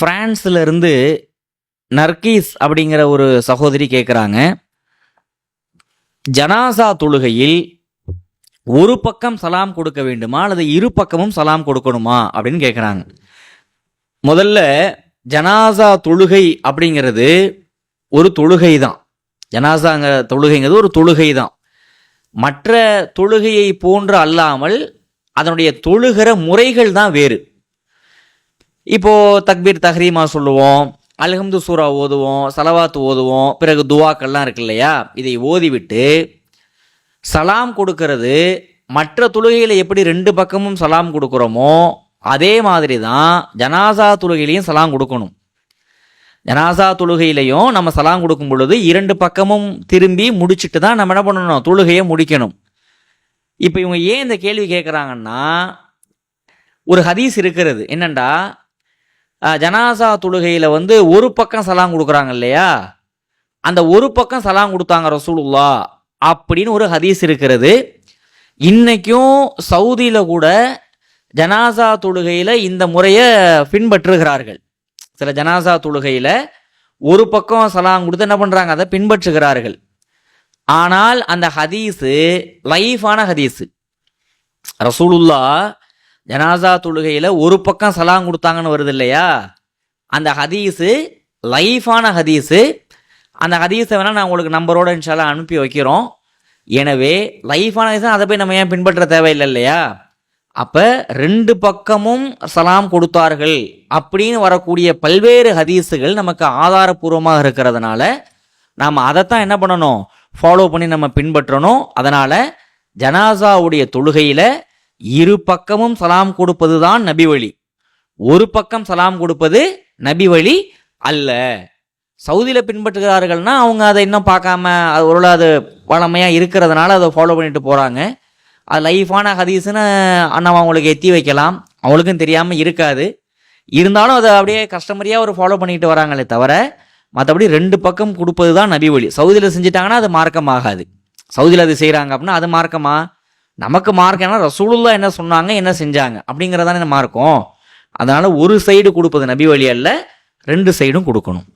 பிரான்ஸ்ல நர்கீஸ் அப்படிங்கிற ஒரு சகோதரி கேட்குறாங்க ஜனாசா தொழுகையில் ஒரு பக்கம் சலாம் கொடுக்க வேண்டுமா? அல்லது இரு பக்கமும் சலாம் கொடுக்கணுமா? அப்படின்னு கேட்குறாங்க முதல்ல ஜனாசா தொழுகை அப்படிங்கிறது ஒரு தொழுகை தான் ஜனாசாங்க தொழுகைங்கிறது ஒரு தொழுகை தான் மற்ற தொழுகையை போன்று அல்லாமல் அதனுடைய தொழுகிற முறைகள் தான் வேறு. இப்போ தக்பீர் தஹ்ரீமா சொல்லுவோம் அல்ஹம்து சூரா ஓதுவோம் சலவாத்து ஓதுவோம் பிறகு துவாக்கள்லாம் இருக்கு இல்லையா? இதை ஓதிவிட்டு சலாம் கொடுக்கறது மற்ற தொழுகையில் எப்படி ரெண்டு பக்கமும் சலாம் கொடுக்குறோமோ அதே மாதிரி தான் ஜனாசா தொழுகையிலையும் சலாம் கொடுக்கணும். ஜனாசா தொழுகையிலையும் நம்ம சலாம் கொடுக்கும் பொழுது இரண்டு பக்கமும் திரும்பி முடிச்சுட்டு தான் நம்ம என்ன பண்ணணும்? தொழுகையை முடிக்கணும். இப்போ இவங்க ஏன் இந்த கேள்வி கேட்குறாங்கன்னா ஒரு ஹதீஸ் இருக்கிறது. என்னண்டா? ஜனாசா தொழுகையில் வந்து ஒரு பக்கம் சலாம் கொடுக்குறாங்க இல்லையா? அந்த ஒரு பக்கம் சலாம் கொடுத்தாங்க ரசூலுல்லா அப்படின்னு ஒரு ஹதீஸ் இருக்கிறது. இன்றைக்கும் சவுதியில் கூட ஜனாசா தொழுகையில் இந்த முறையை பின்பற்றுகிறார்கள். சில ஜனாசா தொழுகையில் ஒரு பக்கம் சலாம் கொடுத்து என்ன பண்ணுறாங்க அதை பின்பற்றுகிறார்கள். ஆனால் அந்த ஹதீஸு லைஃபான ஹதீஸு. ரசூலுல்லா ஜனாசா தொழுகையில் ஒரு பக்கம் சலாம் கொடுத்தாங்கன்னு வருது இல்லையா அந்த ஹதீஸு லைஃபான ஹதீஸு. அந்த ஹதீஸை வேணால் நான் உங்களுக்கு நம்பரோட இன்ஷாலாம் அனுப்பி வைக்கிறோம். எனவே லைஃபான ஹதீஸ் அதை போய் நம்ம ஏன் பின்பற்ற தேவையில்லை இல்லையா? அப்போ ரெண்டு பக்கமும் சலாம் கொடுத்தார்கள் அப்படின்னு வரக்கூடிய பல்வேறு ஹதீஸுகள் நமக்கு ஆதாரபூர்வமாக இருக்கிறதுனால நாம் அதைத்தான் என்ன பண்ணணும்? ஃபாலோ பண்ணி நம்ம பின்பற்றணும். அதனால் ஜனாசாவுடைய தொழுகையில் இரு பக்கமும் சலாம் கொடுப்பது தான் நபி வழி. ஒரு பக்கம் சலாம் கொடுப்பது நபி வழி அல்ல. சவுதியில் பின்பற்றுகிறார்கள்னா அவங்க அதை இன்னும் பார்க்காம அது ஒரு அது வளமையாக இருக்கிறதுனால அதை ஃபாலோ பண்ணிட்டு போகிறாங்க அது லைஃபான ஹதீஸ்னு நம்ம அவங்களுக்கு எத்தி வைக்கலாம். அவங்களுக்கும் தெரியாமல் இருக்காது. இருந்தாலும் அதை அப்படியே கஸ்டமரியாக ஒரு ஃபாலோ பண்ணிட்டு வராங்களே தவிர மற்றபடி ரெண்டு பக்கம் கொடுப்பது தான் நபி வழி. சவுதியில் செஞ்சுட்டாங்கன்னா அது மார்க்கமாகாது. சவுதியில் அது செய்கிறாங்க அப்படின்னா அது மார்க்கமாக நமக்கு மார்க்கம்னா ரசூலுல்லா என்ன சொன்னாங்க என்ன செஞ்சாங்க? அப்படிங்கிறதானே மார்க்கும் அதனால ஒரு சைடு கொடுப்பது நபி வழி அல்ல ரெண்டு சைடும் கொடுக்கணும்.